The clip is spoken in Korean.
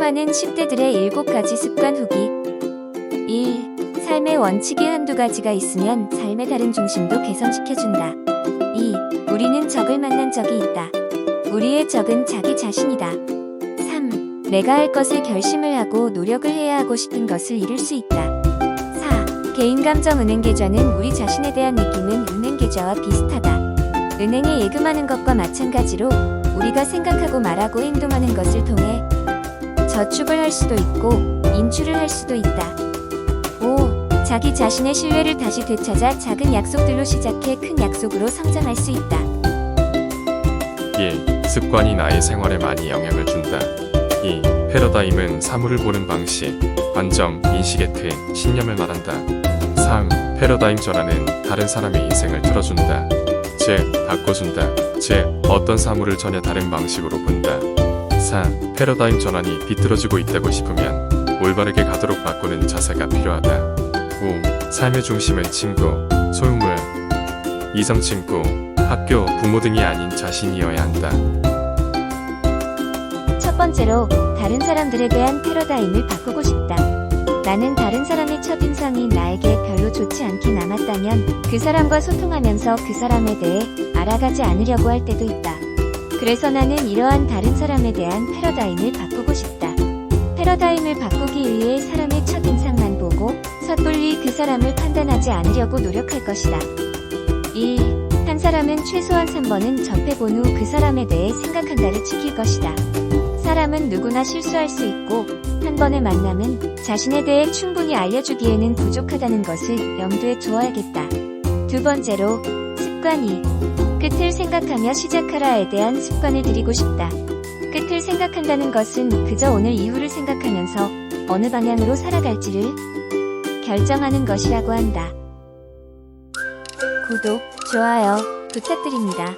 수많은 10대들의 7가지 습관 후기 1. 삶의 원칙이 한두 가지가 있으면 삶의 다른 중심도 개선시켜준다. 2. 우리는 적을 만난 적이 있다. 우리의 적은 자기 자신이다. 3. 내가 할 것을 결심을 하고 노력을 해야 하고 싶은 것을 이룰 수 있다. 4. 개인 감정 은행 계좌는 우리 자신에 대한 느낌은 은행 계좌와 비슷하다. 은행에 예금하는 것과 마찬가지로 우리가 생각하고 말하고 행동하는 것을 통해 저축을 할 수도 있고 인출을 할 수도 있다. 5. 자기 자신의 신뢰를 다시 되찾아 작은 약속들로 시작해 큰 약속으로 성장할 수 있다. 1. 습관이 나의 생활에 많이 영향을 준다. 2. 패러다임은 사물을 보는 방식, 관점, 인식의 틀, 신념을 말한다. 3. 패러다임 전환은 다른 사람의 인생을 틀어준다. 즉, 바꿔준다. 즉, 어떤 사물을 전혀 다른 방식으로 본다. 4. 패러다임 전환이 비틀어지고 있다고 싶으면 올바르게 가도록 바꾸는 자세가 필요하다. 5. 삶의 중심은 친구, 소유물, 이성 친구, 학교, 부모 등이 아닌 자신이어야 한다. 첫 번째로 다른 사람들에 대한 패러다임을 바꾸고 싶다. 나는 다른 사람의 첫인상이 나에게 별로 좋지 않게 남았다면 그 사람과 소통하면서 그 사람에 대해 알아가지 않으려고 할 때도 있다. 그래서 나는 이러한 다른 사람에 대한 패러다임을 바꾸고 싶다. 패러다임을 바꾸기 위해 사람의 첫인상만 보고 섣불리 그 사람을 판단하지 않으려고 노력할 것이다. 1. 한 사람은 최소한 3번은 접해본 후 그 사람에 대해 생각한다를 지킬 것이다. 사람은 누구나 실수할 수 있고 한 번의 만남은 자신에 대해 충분히 알려주기에는 부족하다는 것을 염두에 두어야겠다. 두 번째로 습관 2. 끝을 생각하며 시작하라에 대한 습관을 들이고 싶다. 끝을 생각한다는 것은 그저 오늘 이후를 생각하면서 어느 방향으로 살아갈지를 결정하는 것이라고 한다. 구독, 좋아요 부탁드립니다.